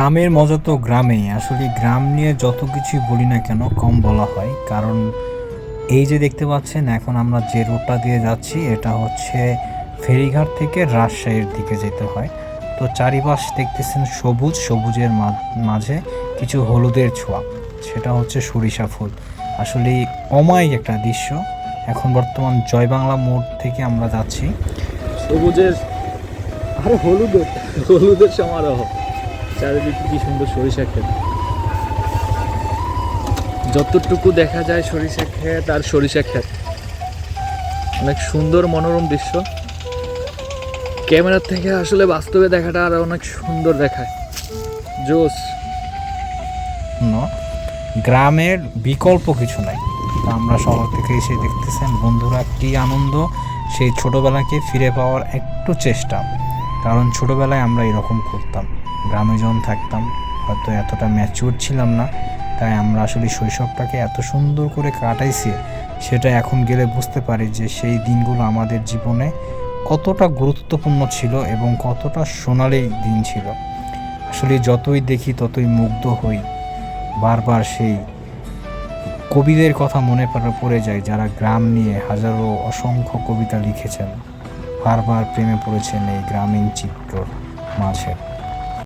গ্রামের মজা তো গ্রামেই। আসলে গ্রাম নিয়ে যত কিছু বলি না কেন, কম বলা হয়। কারণ এই যে দেখতে পাচ্ছেন, এখন আমরা যে রোডটা দিয়ে যাচ্ছি, এটা হচ্ছে ফেরিঘাট থেকে রাজশাহীর দিকে যেতে হয়। তো চারিপাশ দেখতেছেন সবুজ, সবুজের মাঝে কিছু হলুদের ছোঁয়া। সেটা হচ্ছে সরিষা ফুল। আসলে অমায়িক একটা দৃশ্য। এখন বর্তমান জয় বাংলা মোড় থেকে আমরা যাচ্ছি। সবুজের, আরে হলুদের হলুদের সমারোহ। চারিদিকে কি সুন্দর সরিষা ক্ষেত। যতটুকু দেখা যায় সরিষা ক্ষেত আর সরিষা ক্ষেত। অনেক সুন্দর মনোরম দৃশ্য। ক্যামেরার থেকে আসলে বাস্তবে দেখাটা আর অনেক সুন্দর দেখায়। জোস। গ্রামের বিকল্প কিছু নাই। আমরা শহর থেকে এসে দেখতেছেন বন্ধুরা কি আনন্দ। সেই ছোটোবেলাকে ফিরে পাওয়ার একটু চেষ্টা। কারণ ছোটোবেলায় আমরা এরকম করতাম। গ্রামে যখন থাকতাম, হয়তো এতটা ম্যাচিউর ছিলাম না, তাই আমরা আসলে শৈশবটাকে এত সুন্দর করে কাটাইছি, সেটা এখন গেলে বুঝতে পারি যে সেই দিনগুলো আমাদের জীবনে কতটা গুরুত্বপূর্ণ ছিল এবং কতটা সোনালি দিন ছিল। আসলে যতই দেখি ততই মুগ্ধ হই। বারবার সেই কবিদের কথা মনে পড়ে পড়ে যায় যারা গ্রাম নিয়ে হাজারো অসংখ্য কবিতা লিখেছেন। বারবার প্রেমে পড়েছেন এই গ্রামীণ চিত্র মাঝে।